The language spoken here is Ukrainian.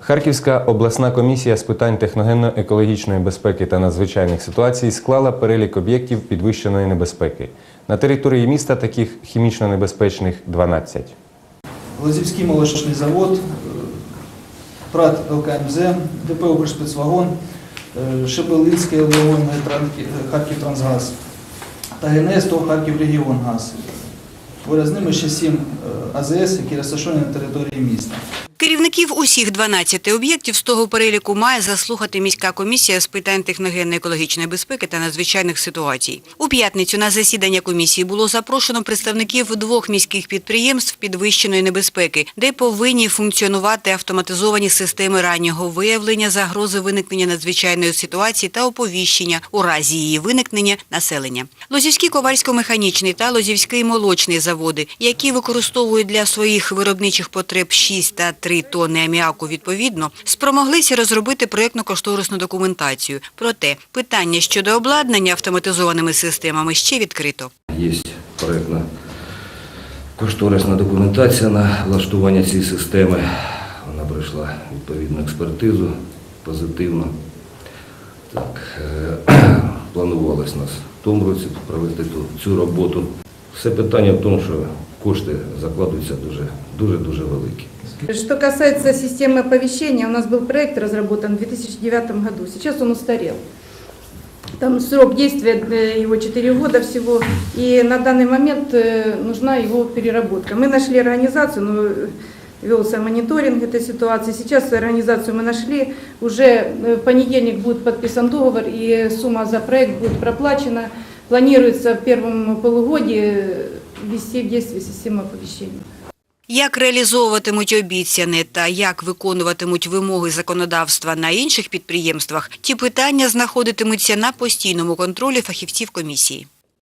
Харківська обласна комісія з питань техногенно-екологічної безпеки та надзвичайних ситуацій склала перелік об'єктів підвищеної небезпеки. На території міста таких хімічно небезпечних 12. Лозівський молочний завод, е, ПРАТ ЛКМЗ, ДП «Укрспецвагон, е, Шебелинський ЛВОН, Харків Трансгаз та ГНС ТОВ Харків Регіонгаз. Поряд з ними ще сім е, АЗС, які розташовані на території міста. Керівників усіх 12 об'єктів з того переліку має заслухати міська комісія з питань техногенно-екологічної безпеки та надзвичайних ситуацій. У п'ятницю на засідання комісії було запрошено представників двох міських підприємств підвищеної небезпеки, де повинні функціонувати автоматизовані системи раннього виявлення загрози виникнення надзвичайної ситуації та оповіщення у разі її виникнення населення. Лозівський ковальсько-механічний та Лозівський молочний заводи, які використовують для своїх виробничих потреб 6 та 3 тонни аміаку відповідно, спромоглися розробити проєктно-кошторисну документацію. Проте питання щодо обладнання автоматизованими системами ще відкрито. Є проєктна кошторисна документація на влаштування цієї системи. Вона пройшла відповідну експертизу позитивно. Так, е, планувалось нас в тому році провести цю роботу. Все питання в тому, що кошти закладуються дуже, дуже великі. Что касается системы оповещения, у нас был проект разработан в 2009 году. Сейчас он устарел. Там срок действия его 4 года всего, и на данный момент э, нужна его переработка. Мы нашли организацию, но велся мониторинг этой ситуации. Сейчас организацию мы нашли, уже э, в понедельник будет подписан договор, и сумма за проект будет проплачена. Планируется в первом полугодии э, ввести в действие систему оповещения. Як реалізовуватимуть обіцяне та як виконуватимуть вимоги законодавства на інших підприємствах, ті питання знаходитимуться на постійному контролі фахівців комісії.